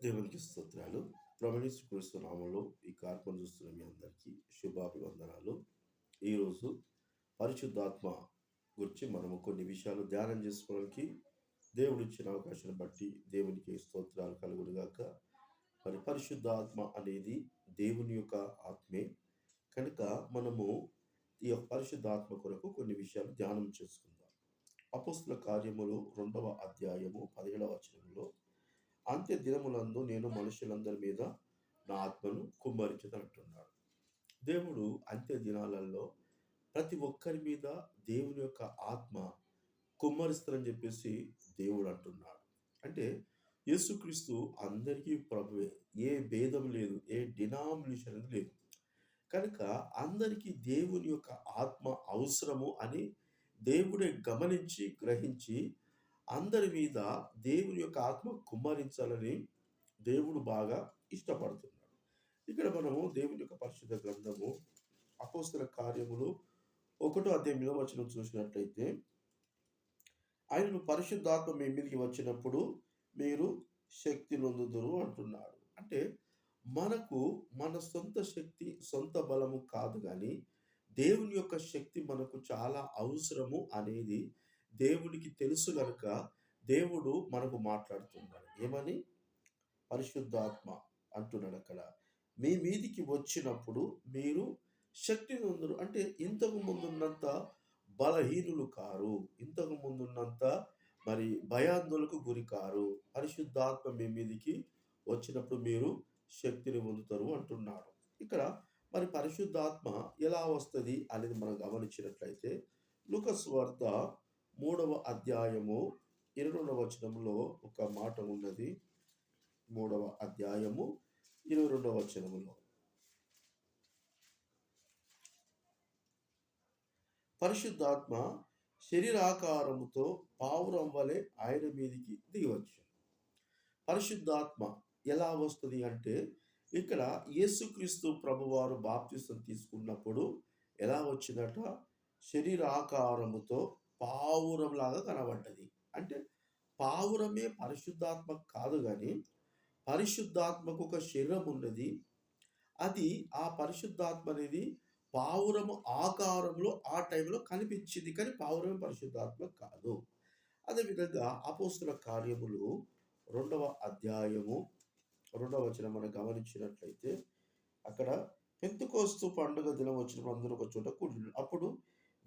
దేవునికి స్తోత్రాలు. ప్రమణిస్తు క్రీస్తు నామంలో ఈ కార్యక్రమం చూస్తున్న మీ అందరికీ శుభాభివందనాలు. ఈరోజు పరిశుద్ధాత్మ గురించి మనము కొన్ని విషయాలు ధ్యానం చేసుకోవడానికి దేవుడు ఇచ్చిన అవకాశాన్ని బట్టి దేవునికి స్తోత్రాలు కలుగుడుగాక మరి పరిశుద్ధాత్మ అనేది దేవుని యొక్క ఆత్మే. కనుక మనము ఈ యొక్క పరిశుద్ధాత్మ కొరకు కొన్ని విషయాలు ధ్యానం చేసుకుందాం. అపోస్తుల కార్యములు రెండవ అధ్యాయము పదిహేడవ వచనంలో అంత్య దినములందు నేను మనుషులందరి మీద నా ఆత్మను కుమ్మరించదంటున్నాడు దేవుడు అంత్య దినాలలో ప్రతి ఒక్కరి మీద దేవుని యొక్క ఆత్మ కుమ్మరిస్తారని చెప్పేసి దేవుడు అంటున్నాడు. అంటే యేసుక్రీస్తు అందరికీ ప్రభువే. ఏ భేదం లేదు ఏ డినామినేషన్ అనేది లేదు. కనుక అందరికీ దేవుని యొక్క ఆత్మ అవసరము అని దేవుడే గమనించి గ్రహించి అందరి మీద దేవుని యొక్క ఆత్మ కుమ్మరించాలని దేవుడు బాగా ఇష్టపడుతున్నాడు. ఇక్కడ మనము దేవుని యొక్క పరిశుద్ధ గ్రంథము అపోస్తల కార్యములు ఒకటో అధ్యాయం మీద వచ్చిన చూసినట్లయితే ఆయనను పరిశుద్ధాత్మ మీ మీదకి వచ్చినప్పుడు మీరు శక్తి నొందుదురు అంటున్నాడు. అంటే మనకు మన సొంత శక్తి సొంత బలము కాదు కానీ దేవుని యొక్క శక్తి మనకు చాలా అవసరము అనేది దేవునికి తెలుసు గనుక దేవుడు మనకు మాట్లాడుతున్నాడు. ఏమని? పరిశుద్ధాత్మ అంటున్నాడు అక్కడ. మీ మీదికి వచ్చినప్పుడు మీరు శక్తి నొందరు. అంటే ఇంతకు ముందున్నంత బలహీనులు కారు. ఇంతకు ముందున్నంత మరి భయాందోళనకు గురి కారు. పరిశుద్ధాత్మ మీ మీదికి వచ్చినప్పుడు మీరు శక్తిని పొందుతారు అంటున్నాడు. ఇక్కడ మరి పరిశుద్ధాత్మ ఎలా వస్తుంది అనేది మనం గమనించినట్లయితే లుకస్ వార్త మూడవ అధ్యాయము ఇరవై రెండవ వచనంలో ఒక మాట ఉన్నది. మూడవ అధ్యాయము ఇరవై రెండవ వచనంలో. పరిశుద్ధాత్మ శరీరాకారముతో పావురం వలె ఆయన మీదికి దిగవచ్చు పరిశుద్ధాత్మ ఎలా వస్తుంది అంటే ఇక్కడ యేసుక్రీస్తు ప్రభువారు బాప్తిస్తం తీసుకున్నప్పుడు ఎలా వచ్చిందట? శరీరాకారముతో పావురంలాగా కనబడ్డది. అంటే పావురమే పరిశుద్ధాత్మ కాదు కానీ పరిశుద్ధాత్మకు ఒక శరీరం ఉన్నది. అది ఆ పరిశుద్ధాత్మ అనేది పావురము ఆకారంలో ఆ టైంలో కనిపించింది కానీ పావురమే పరిశుద్ధాత్మ కాదు. అదేవిధంగా అపోస్తుల కార్యములు రెండవ అధ్యాయము రెండవ వచనం మనం గమనించినట్లయితే అక్కడ పెంతుకోస్తు పండుగ దినం వచ్చినప్పుడు అందరూ ఒక చోట కూడి అప్పుడు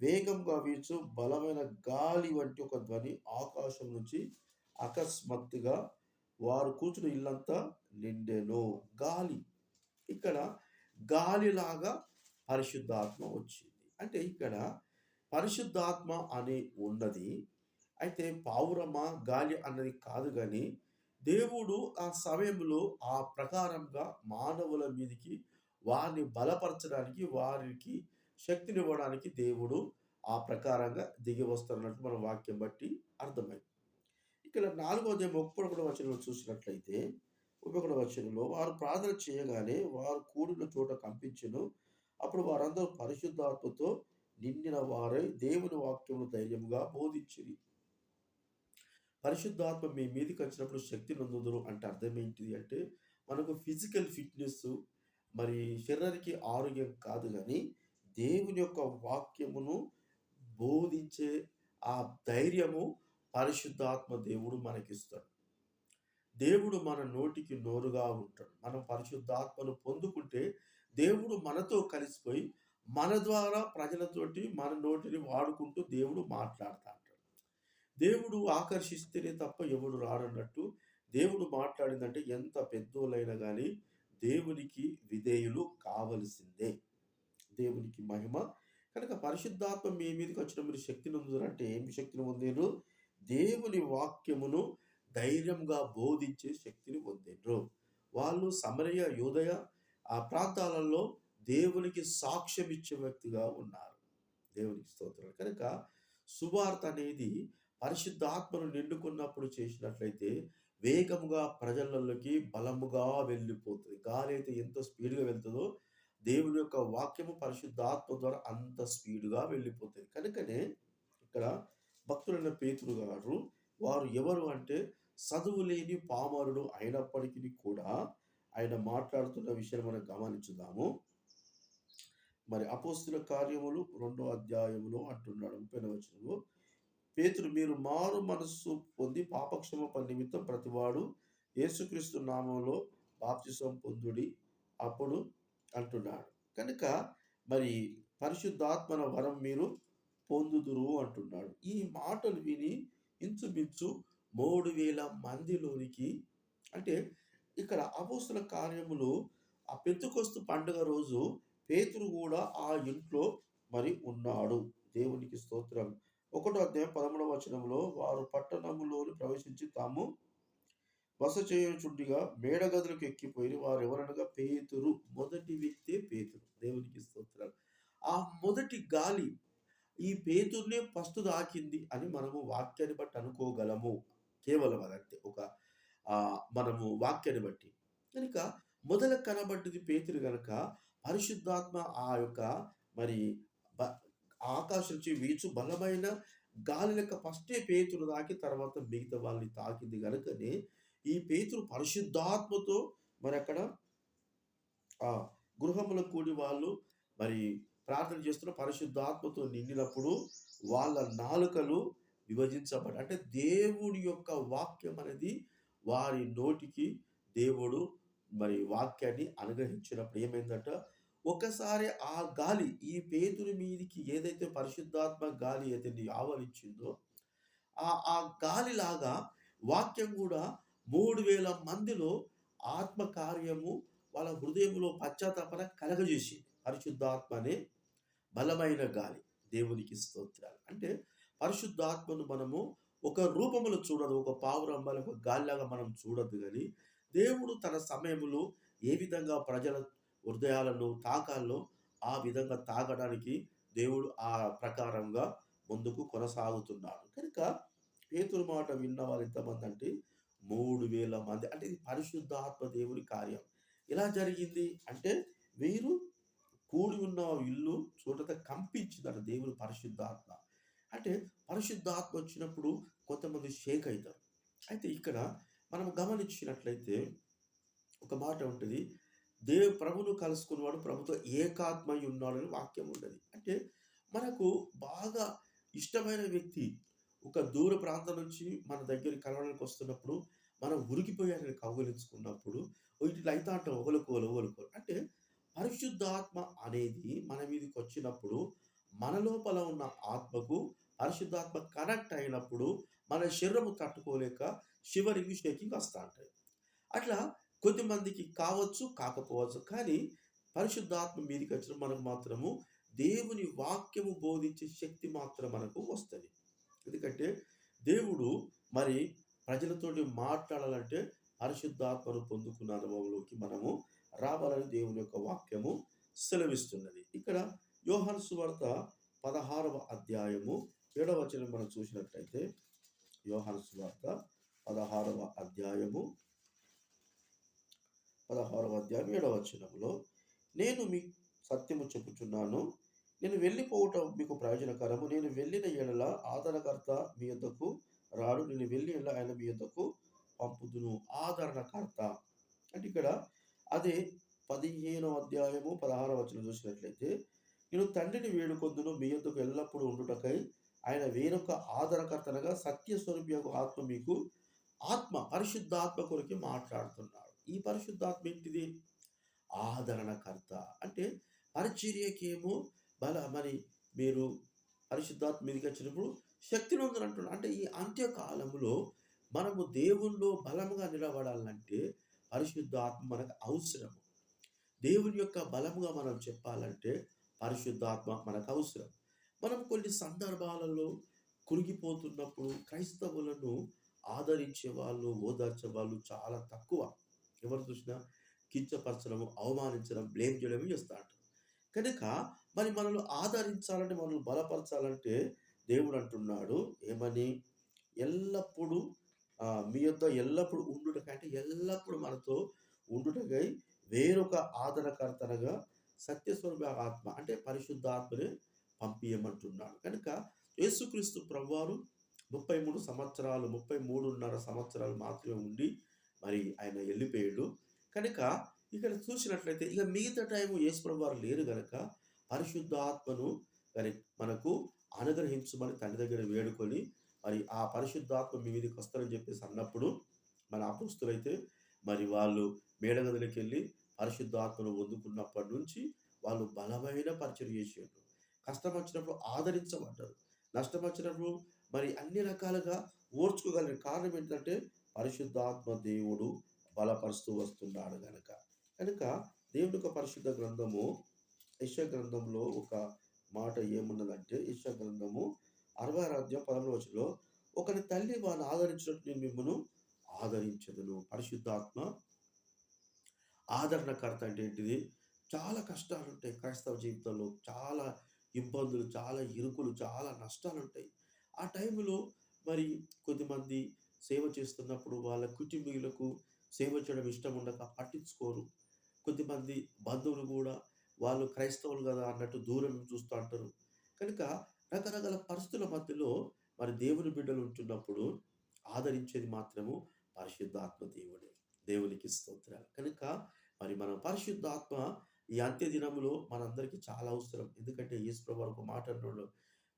వేగంగా వీచు బలమైన గాలి వంటి ఒక ధ్వని ఆకాశం నుంచి అకస్మాత్తుగా వారు కూర్చుని ఇల్లంతా నిండెను. గాలి. ఇక్కడ గాలిలాగా పరిశుద్ధాత్మ వచ్చింది. అంటే ఇక్కడ పరిశుద్ధాత్మ అని ఉన్నది. అయితే పావురమ గాలి అన్నది కాదు కానీ దేవుడు ఆ సమయంలో ఆ ప్రకారంగా మానవుల మీదకి వారిని బలపరచడానికి వారికి శక్తినివ్వడానికి దేవుడు ఆ ప్రకారంగా దిగి వస్తున్నట్టు మన వాక్యం బట్టి అర్థమైంది. ఇక్కడ నాలుగోది ముప్పై ఒకటి వచనంలో చూసినట్లయితే ముప్పై వచనంలో వారు ప్రార్థన చేయగానే వారు కూడిన చోట కంపించను. అప్పుడు వారందరూ పరిశుద్ధాత్మతో నిండిన వారై దేవుని వాక్యమును ధైర్యముగా బోధించిరి. పరిశుద్ధాత్మ మీ మీదకి వచ్చినప్పుడు శక్తి నందుదురు అంటే అర్థం ఏంటిది అంటే మనకు ఫిజికల్ ఫిట్నెస్ మరి శరీరానికి ఆరోగ్యం కాదు కానీ దేవుని యొక్క వాక్యమును బోధించే ఆ ధైర్యము పరిశుద్ధాత్మ దేవుడు మనకిస్తాడు. దేవుడు మన నోటికి నోరుగా ఉంటాడు. మనం పరిశుద్ధాత్మను పొందుకుంటే దేవుడు మనతో కలిసిపోయి మన ద్వారా ప్రజలతోటి మన నోటిని వాడుకుంటూ దేవుడు మాట్లాడుతూ అంటాడు దేవుడు ఆకర్షిస్తేనే తప్ప ఎవడు రాడన్నట్టు దేవుడు మాట్లాడిందంటే ఎంత పెద్దోళ్ళైనా కానీ దేవునికి విధేయులు కావలసిందే. దేవునికి మహిమ. కనుక పరిశుద్ధాత్మ మీ మీదకి వచ్చిన మీరు శక్తిని పొందుతారంటే ఏమి శక్తిని పొందిండ్రు దేవుని వాక్యమును ధైర్యంగా బోధించే శక్తిని పొందిండ్రు వాళ్ళు సమరయ యోదయ ఆ ప్రాంతాలలో దేవునికి సాక్ష్యం ఇచ్చే వ్యక్తిగా ఉన్నారు. దేవునికి స్తోత్రాలు. కనుక సువార్త అనేది పరిశుద్ధాత్మను నిండుకున్నప్పుడు చేసినట్లయితే వేగముగా ప్రజలలోకి బలముగా వెళ్ళిపోతుంది. గాలి అయితే ఎంత స్పీడ్గా వెళ్తుందో దేవుని యొక్క వాక్యము పరిశుద్ధాత్మ ద్వారా అంత స్పీడ్గా వెళ్ళిపోతుంది కనుకనే ఇక్కడ భక్తులైన పేతురు గారు వారు ఎవరు అంటే చదువు లేని పామరుడు అయినప్పటికీ కూడా ఆయన మాట్లాడుతున్న విషయం మనం గమనించుదాము. మరి అపోస్తుల కార్యములు రెండో అధ్యాయములో అంటున్నాడు ముప్పై వచనంలో పేతురు మీరు మారు మనస్సు పొంది పాపక్షమాపణ నిమిత్తం ప్రతివాడు యేసుక్రీస్తు నామంలో బాప్తిసం పొందుడి. అప్పుడు అంటున్నాడు. కనుక మరి పరిశుద్ధాత్మన వరం మీరు పొందుదురు అంటున్నాడు. ఈ మాటలు విని ఇంచుమించు మూడు వేల మందిలోనికి అంటే ఇక్కడ అపోస్తుల కార్యములు ఆ పెంతుకొస్తు పండుగ రోజు పేతురు కూడా ఆ ఇంట్లో మరి ఉన్నాడు. దేవునికి స్తోత్రం. ఒకటో అధ్యాయం పదమూడవ వచనంలో వారు పట్టణములోని ప్రవేశించి తాము బస చేయుచుండిగా మేడగదులకు ఎక్కిపోయిన వారు ఎవరనగా పేతురు. మొదటి వ్యక్తే పేతురు. దేవునికి స్తోత్రాలు. ఆ మొదటి గాలి ఈ పేతుర్నే ఫస్ట్ దాకింది అని మనము వాక్యాన్ని బట్టి అనుకోగలము. కేవలం అదంతే. ఒక మనము వాక్యాన్ని బట్టి. కనుక మొదల కనబడ్డది పేతురు కనుక పరిశుద్ధాత్మ ఆ యొక్క మరి ఆకాశం నుంచి వీచు బలమైన గాలి లెక్క ఫస్టే పేతులు తాకి తర్వాత మిగతా వాళ్ళని తాకింది కనుకనే ఈ పేతురు పరిశుద్ధాత్మతో మరి అక్కడ ఆ గృహములో కూడి వాళ్ళు మరి ప్రార్థన చేస్తున్న పరిశుద్ధాత్మతో నిండినప్పుడు వాళ్ళ నాలుకలు విభజించబడి అంటే దేవుడి యొక్క వాక్యం అనేది వారి నోటికి దేవుడు మరి వాక్యాన్ని అనుగ్రహించినప్పుడు ఏమైందంట? ఒకసారి ఆ గాలి ఈ పేతుని మీదికి ఏదైతే పరిశుద్ధాత్మ గాలి అయితే ఆవరించిందో ఆ ఆ గాలిలాగా వాక్యం కూడా మూడు వేల మందిలో ఆత్మకార్యము వాళ్ళ హృదయంలో పశ్చాత్తాపన కలగజేసి పరిశుద్ధాత్మ అనే బలమైన గాలి. దేవునికి స్తోత్రాలు. అంటే పరిశుద్ధాత్మను మనము ఒక రూపములో చూడదు. ఒక పావురంబల ఒక గాలిలాగా మనం చూడదు కానీ దేవుడు తన సమయంలో ఏ విధంగా ప్రజల హృదయాలను తాకాల్లో ఆ విధంగా తాగడానికి దేవుడు ఆ ప్రకారంగా ముందుకు కొనసాగుతున్నాడు. కనుక పేతురు మాట విన్న వారు ఎంతమంది అంటే మూడు వేల మంది. అంటే ఇది పరిశుద్ధాత్మ దేవుని కార్యం. ఇలా జరిగింది? అంటే వీరు కూడి ఉన్న ఇల్లు చూడత కంపించిందట దేవుని పరిశుద్ధాత్మ. అంటే పరిశుద్ధాత్మ వచ్చినప్పుడు కొంతమంది షేక్ అవుతారు అయితే ఇక్కడ మనం గమనించినట్లయితే ఒక మాట ఉంటుంది. దేవు ప్రభును కలుసుకున్నవాడు ప్రభుతో ఏకాత్మై ఉన్నాడు వాక్యం ఉండదు అంటే మనకు బాగా ఇష్టమైన వ్యక్తి ఒక దూర ప్రాంతం నుంచి మన దగ్గరికి కలవడానికి వస్తున్నప్పుడు మనం ఉరికిపోయారని కౌగలించుకున్నప్పుడు ఇట్లా అయితే అంటాం ఒకలుకోలు ఒకలుకోలు అంటే పరిశుద్ధాత్మ అనేది మన మీదకి వచ్చినప్పుడు మన లోపల ఉన్న ఆత్మకు పరిశుద్ధాత్మ కనెక్ట్ అయినప్పుడు మన శరీరము తట్టుకోలేక శివరికి షేకింగ్ వస్తూ ఉంటాయి అట్లా కొద్దిమందికి కావచ్చు కాకపోవచ్చు కానీ పరిశుద్ధాత్మ మీదకి వచ్చిన మనకు మాత్రము దేవుని వాక్యము బోధించే శక్తి మాత్రం మనకు వస్తుంది. ఎందుకంటే దేవుడు మరి ప్రజలతోటి మాట్లాడాలంటే పరిశుద్ధాత్మను పొందుకున్న అనుభవంలోకి మనము రావాలని దేవుని యొక్క వాక్యము సెలవిస్తున్నది. ఇక్కడ యోహన్ సువార్త పదహారవ అధ్యాయము ఏడవ వచనం మనం చూసినట్లయితే యోహన్ సువార్త పదహారవ అధ్యాయము పదహారవ అధ్యాయం ఏడవ వచనంలో నేను మీ సత్యము చెప్పుచున్నాను నేను వెళ్ళిపోవటం మీకు ప్రయోజనకరము. నేను వెళ్ళిన ఎడల ఆదరణకర్త మీ యొద్దకు రాడు. నేను వెళ్ళి ఎడల ఆయన మీ యొద్దకు పంపుదును. ఆదరణకర్త. అంటే ఇక్కడ అదే పదిహేనవ అధ్యాయము పదహారవ వచనం చూసినట్లయితే నేను తండ్రిని వేడుకొందును. మీ యొద్దకు ఎల్లప్పుడూ ఉండుటకై ఆయన వేరొక ఆదరణకర్తనగా సత్యస్వరూపి యొక్క ఆత్మ మీకు ఆత్మ పరిశుద్ధాత్మ కొరికి మాట్లాడుతున్నాడు. ఈ పరిశుద్ధాత్మ ఏంటిది? ఆదరణకర్త. అంటే పరిచర్యకేమో బల మరి మీరు పరిశుద్ధాత్మ మీదకి వచ్చినప్పుడు శక్తిని ఉందని అంటే ఈ అంత్యకాలంలో మనము దేవుల్లో బలముగా నిలబడాలంటే పరిశుద్ధాత్మ మనకు అవసరము. దేవుని యొక్క బలముగా మనం చెప్పాలంటే పరిశుద్ధాత్మ మనకు అవసరం. మనం కొన్ని సందర్భాలలో కురిగిపోతున్నప్పుడు క్రైస్తవులను ఆదరించే వాళ్ళు ఓదార్చే వాళ్ళు చాలా తక్కువ. ఎవరు చూసినా కించపరచడం అవమానించడం బ్లేమ్ చేయడం చేస్తా ఉంటారు. కనుక మరి మనల్ని ఆదరించాలంటే మనల్ని బలపరచాలంటే దేవుడు అంటున్నాడు ఏమని? ఎల్లప్పుడూ మీ యొక్క ఎల్లప్పుడు ఉండుటకంటే ఎల్లప్పుడు మనతో ఉండుటకై వేరొక ఆదరణకర్తనగా సత్యస్వరూప ఆత్మ అంటే పరిశుద్ధాత్మని పంపించమంటున్నాడు కనుక యేసుక్రీస్తు ప్రభువారు ముప్పై మూడు సంవత్సరాలు ముప్పై మూడున్నర సంవత్సరాలు మాత్రమే ఉండి మరి ఆయన వెళ్ళిపోయాడు. కనుక ఇక్కడ చూసినట్లయితే ఇక మిగతా టైం యేసుప్రభు వారు లేరు పరిశుద్ధ పరిశుద్ధాత్మను మరి మనకు అనుగ్రహించమని తండ్రి దగ్గర వేడుకొని మరి ఆ పరిశుద్ధాత్మ మీ మీదకి వస్తారని చెప్పేసి అన్నప్పుడు మన అపుస్తులైతే మరి వాళ్ళు మేడగదిలోకి వెళ్ళి పరిశుద్ధాత్మను వదుకున్నప్పటి నుంచి వాళ్ళు బలమైన పరిచయం చేసేవారు. కష్టం వచ్చినప్పుడు ఆదరించబడ్డారు. నష్టం వచ్చినప్పుడు మరి అన్ని రకాలుగా ఓర్చుకోగలిగిన కారణం ఏంటంటే పరిశుద్ధాత్మ దేవుడు బలపరుస్తూ వస్తున్నాడు కనుక కనుక దేవుని యొక్క పరిశుద్ధ గ్రంథము యశ గ్రంథంలో ఒక మాట ఏమున్నదంటే యశ గ్రంథము అరవై అధ్యాయం పదమూడు వచ్చిలో ఒకరి తల్లి వాళ్ళు ఆదరించినట్టు నేను మిమ్మల్ని ఆదరించదును. పరిశుద్ధాత్మ ఆదరణకర్త అంటే ఏంటిది? చాలా కష్టాలు ఉంటాయి క్రైస్తవ జీవితంలో. చాలా ఇబ్బందులు చాలా ఇరుకులు చాలా నష్టాలు ఉంటాయి ఆ టైంలో మరి కొద్దిమంది సేవ చేస్తున్నప్పుడు వాళ్ళ కుటుంబీకులకు సేవ చేయడం ఇష్టం ఉండక పట్టించుకోరు. కొద్దిమంది బంధువులు కూడా వాళ్ళు క్రైస్తవులు కదా అన్నట్టు దూరం చూస్తూ అంటారు. కనుక రకరకాల పరిస్థితుల మధ్యలో మరి దేవుని బిడ్డలు ఉంటున్నప్పుడు ఆదరించేది మాత్రము పరిశుద్ధాత్మ దేవుడే. దేవునికి స్తోత్రాలు. కనుక మరి మన పరిశుద్ధాత్మ ఈ అంత్య దినములో మనందరికీ చాలా అవసరం. ఎందుకంటే ఈశ్వర ఒక మాట అన్నాడు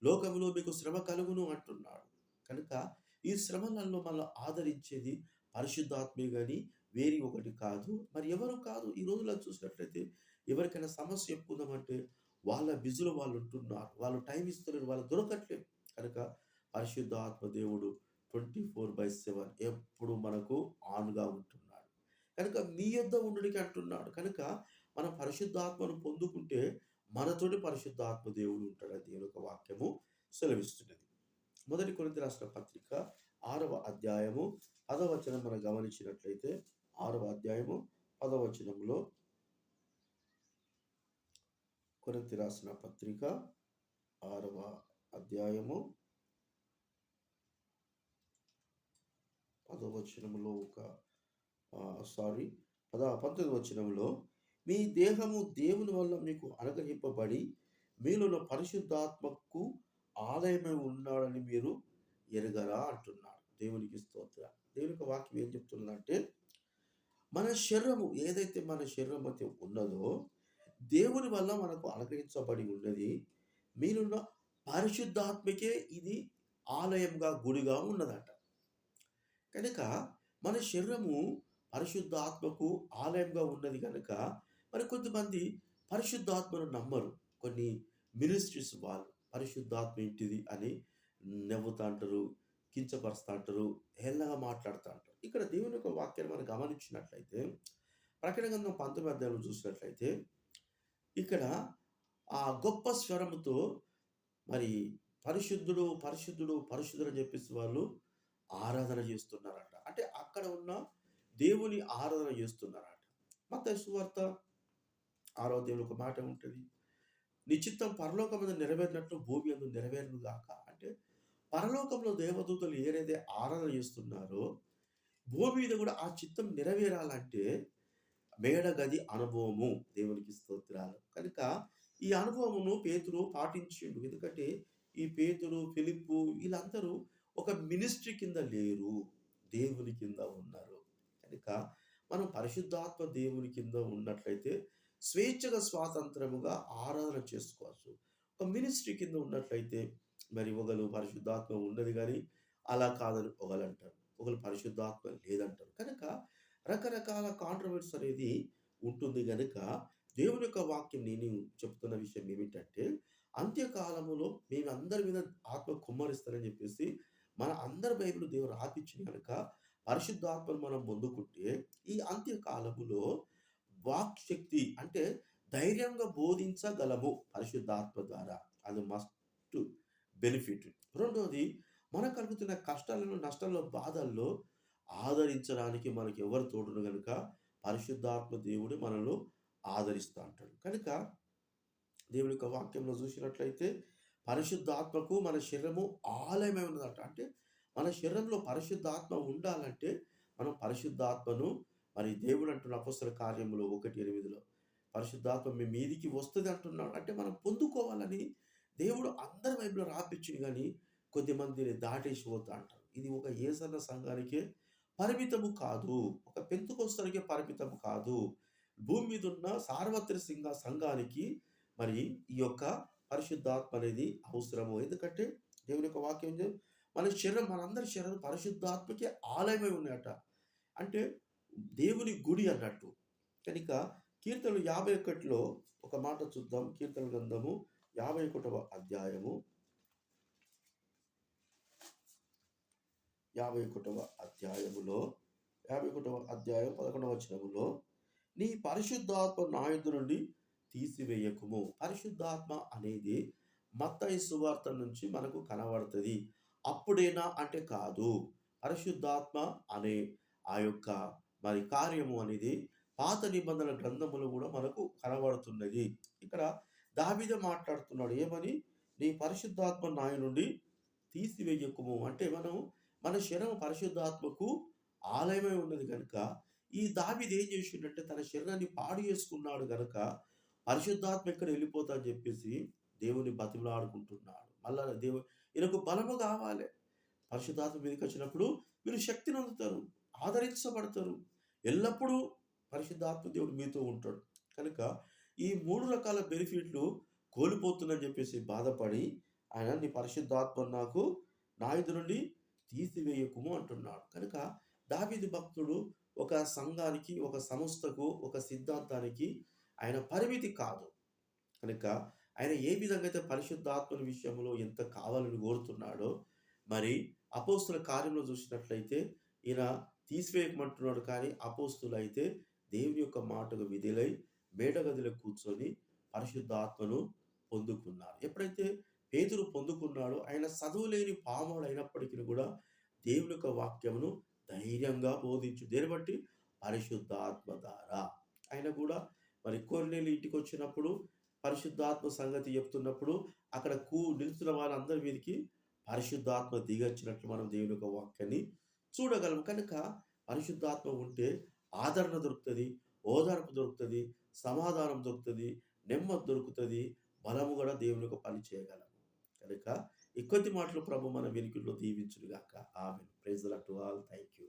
లోకంలో మీకు శ్రమ కలుగును అంటున్నాడు. కనుక ఈ శ్రమలలో మనం ఆదరించేది పరిశుద్ధాత్మే కానీ వేరి ఒకటి కాదు. మరి ఎవరు కాదు? ఈ రోజుల్లో చూసినట్లయితే ఎవరికైనా సమస్య చెప్పుకుందామంటే వాళ్ళ బిజీలో వాళ్ళు ఉంటున్నారు. వాళ్ళు టైం ఇస్తున్నారు వాళ్ళు దొరకట్లేదు. కనుక పరిశుద్ధ ఆత్మ దేవుడు ట్వంటీ ఫోర్ బై సెవెన్ ఎప్పుడు మనకు ఆన్గా ఉంటున్నాడు. కనుక మీ యొద్ద ఉండడానికి అంటున్నాడు. కనుక మనం పరిశుద్ధాత్మను పొందుకుంటే మనతోటి పరిశుద్ధాత్మ దేవుడు ఉంటాడు దేవుని యొక్క వాక్యము సెలవిస్తున్నది. మొదటి కొరింథీ రాసిన పత్రిక ఆరవ అధ్యాయము పదవచనం మనం గమనించినట్లయితే ఆరవ అధ్యాయము పదవచనంలో కొరింథీ రాసిన పత్రిక ఆరవ అధ్యాయము పదవచనములో ఒక సారీ పద పంతొమ్మిది వచనంలో మీ దేహము దేవుని వల్ల మీకు అనుగ్రహింపబడి మీలో పరిశుద్ధాత్మకు ఆలయమై ఉన్నాడని మీరు ఎరగరా? అంటున్నాడు. దేవునికి స్తోత్ర. దేవుని యొక్క వాక్యం ఏం చెప్తుందంటే మన శరీరము ఏదైతే మన శరీరం అయితే ఉన్నదో దేవుని వల్ల మనకు అనుగ్రహించబడి ఉన్నది. మీరున్న పరిశుద్ధాత్మకే ఇది ఆలయంగా గుడిగా ఉన్నదట. కనుక మన శరీరము పరిశుద్ధాత్మకు ఆలయంగా ఉన్నది కనుక మరి కొంతమంది పరిశుద్ధాత్మను నమ్మరు. కొన్ని మినిస్ట్రీస్ వాళ్ళు పరిశుద్ధాత్మ ఏంటిది అని నవ్వుతా అంటారు కించపరుస్తూ అంటారు హెల్లగా మాట్లాడుతూ అంటారు. ఇక్కడ దేవుని యొక్క వాక్యాన్ని మనం గమనించినట్లయితే ప్రకటన గంధం పంతొమ్మిది అధ్యాయంలో చూసినట్లయితే ఇక్కడ ఆ గొప్ప స్వరముతో మరి పరిశుద్ధుడు పరిశుద్ధుడు పరిశుద్ధుడు అని చెప్పేసి వాళ్ళు ఆరాధన చేస్తున్నారట. అంటే అక్కడ ఉన్న దేవుని ఆరాధన చేస్తున్నారట. మత సువార్త ఆరో దేవుని ఒక మాట ఉంటుంది. నిశ్చిత్తం పరలోకం మీద నెరవేరినట్లు భూమి అందు నెరవేరును గాక. అంటే పరలోకంలో దేవదూతలు ఏదైతే ఆరాధన చేస్తున్నారో భూమి మీద కూడా ఆ చిత్తం నెరవేరాలంటే మేడ గది అనుభవము. దేవునికి స్తోత్రాలు. కనుక ఈ అనుభవమును పేతురు పాటించిండు. ఎందుకంటే ఈ పేతురు ఫిలిప్పు వీళ్ళందరూ ఒక మినిస్ట్రీ కింద లేరు. దేవుని కింద ఉన్నారు. కనుక మనం పరిశుద్ధాత్మ దేవుని కింద ఉన్నట్లయితే స్వేచ్ఛగా స్వాతంత్రముగా ఆరాధన చేసుకోవచ్చు. ఒక మినిస్ట్రీ కింద ఉన్నట్లయితే మరి ఒకరు పరిశుద్ధాత్మ ఉన్నది కానీ అలా కాదని ఒకరు అంటారు. ఒకరు పరిశుద్ధాత్మ లేదంటారు. కనుక రకరకాల కాంట్రవర్సీ అనేది ఉంటుంది కనుక దేవుని యొక్క వాక్యం నేను చెప్తున్న విషయం ఏమిటంటే అంత్యకాలములో మేము అందరి మీద ఆత్మ కుమ్మరిస్తారని చెప్పేసి మన అందరి బైబిల్ దేవుడు రాపించింది కనుక పరిశుద్ధాత్మను మనం పొందుకుంటే ఈ అంత్యకాలములో వాక్ శక్తి అంటే ధైర్యంగా బోధించగలము పరిశుద్ధాత్మ ద్వారా. అది మస్ట్ బెనిఫిట్ రెండోది మనకు కలుగుతున్న కష్టాలను నష్టాల్లో బాధల్లో ఆదరించడానికి మనకి ఎవరు తోడును కనుక పరిశుద్ధాత్మ దేవుడు మనల్ని ఆదరిస్తూ అంటాడు. కనుక దేవుడి యొక్క వాక్యంలో చూసినట్లయితే పరిశుద్ధాత్మకు మన శరీరము ఆలయమై ఉన్నదట. అంటే మన శరీరంలో పరిశుద్ధాత్మ ఉండాలంటే మనం పరిశుద్ధాత్మను మరి దేవుడు అంటున్న అపస్తుల కార్యములో ఒకటి ఎనిమిదిలో పరిశుద్ధాత్మ మీ మీదికి వస్తుంది అంటున్నాడు. అంటే మనం పొందుకోవాలని దేవుడు అందరి వైపులో రాపించింది కానీ కొద్దిమందిని దాటేసి పోతా అంటారు. ఇది ఒక యేసన్న సంఘానికే పరిమితము కాదు. ఒక పెంతుకొస్తరికి పరిమితం కాదు. భూమి మీదున్న సార్వత్రిక సింగ సంఘానికి మరి ఈ యొక్క పరిశుద్ధాత్మ అనేది అవసరము. ఎందుకంటే దేవుని యొక్క వాక్యం మన శరీరం మనందరి శరీరం పరిశుద్ధాత్మకే ఆలయమై ఉన్నాయట. అంటే దేవుని గుడి అన్నట్టు. కనుక కీర్తనలు 51లో ఒక మాట చూద్దాం. కీర్తన గ్రంథము 51వ అధ్యాయము 51వ అధ్యాయములో 51వ అధ్యాయం 11వ వచనములో నీ పరిశుద్ధాత్మ నాయుధు నుండి తీసివేయకుము. పరిశుద్ధాత్మ అనేది మత్తయి సువార్త నుంచి మనకు కనబడుతుంది అప్పుడేనా అంటే కాదు. పరిశుద్ధాత్మ అనే ఆ యొక్క మరి కార్యము అనేది పాత నిబంధన గ్రంథములు కూడా మనకు కనబడుతున్నది. ఇక్కడ దావిద మాట్లాడుతున్నాడు. ఏమని? నీ పరిశుద్ధాత్మ నాయ నుండి తీసివేయకుము. అంటే మనం మన శరీరం పరిశుద్ధాత్మకు ఆలయమై ఉన్నది కనుక ఈ దావిది ఏం చేసిండంటే తన శరీరాన్ని పాడు చేసుకున్నాడు కనుక పరిశుద్ధాత్మ ఎక్కడ వెళ్ళిపోతా అని చెప్పేసి దేవుని బతిమలాడుకుంటున్నాడు. మళ్ళా దేవు ఈయనకు బలము కావాలి. పరిశుద్ధాత్మ మీదకి వచ్చినప్పుడు మీరు శక్తిని అందుతారు ఆదరించబడతారు. ఎల్లప్పుడూ పరిశుద్ధాత్మ దేవుడు మీతో ఉంటాడు. కనుక ఈ మూడు రకాల బెనిఫిట్‌లు కోల్పోతుందని చెప్పేసి బాధపడి ఆయన నీ పరిశుద్ధాత్మ నాకు నా నుండి తీసివేయకుము అంటున్నాడు. కనుక దావిది భక్తుడు ఒక సంఘానికి, ఒక సంస్థకు, ఒక సిద్ధాంతానికి ఆయన పరిమితి కాదు. కనుక ఆయన ఏ విధంగా అయితే పరిశుద్ధాత్మని విషయంలో ఎంత కావాలని కోరుతున్నాడో మరి అపోస్తుల కార్యంలో చూసినట్లయితే ఈయన తీసివేయమంటున్నాడు కానీ అపోస్తులు అయితే దేవుని యొక్క మాటకు విధులై మేడగదిలో కూర్చొని పరిశుద్ధాత్మను పొందుకున్నారు. ఎప్పుడైతే పేతురు పొందుకున్నాడు ఆయన చదువులేని పాముడు అయినప్పటికీ కూడా దేవుని యొక్క వాక్యమును ధైర్యంగా బోధించు. దేన్ని బట్టి? పరిశుద్ధాత్మ ద్వారా. ఆయన కూడా మరి కోరినేలు ఇంటికి వచ్చినప్పుడు పరిశుద్ధాత్మ సంగతి చెప్తున్నప్పుడు అక్కడ కూ నిలుచున్న వాళ్ళందరి మీదకి పరిశుద్ధాత్మ దిగొచ్చినట్లు మనం దేవుని యొక్క వాక్యాన్ని చూడగలం. కనుక పరిశుద్ధాత్మ ఉంటే ఆదరణ దొరుకుతుంది ఓదార్పు దొరుకుతుంది సమాధానం దొరుకుతుంది నెమ్మది దొరుకుతుంది బలము కూడా దేవుని యొక్క పని చేయగలం. కనుక ఈ కొద్ది మాటలు ప్రభు మన వినికిడిలో దీవించుడుగాక ఆమె prize at all. Thank you.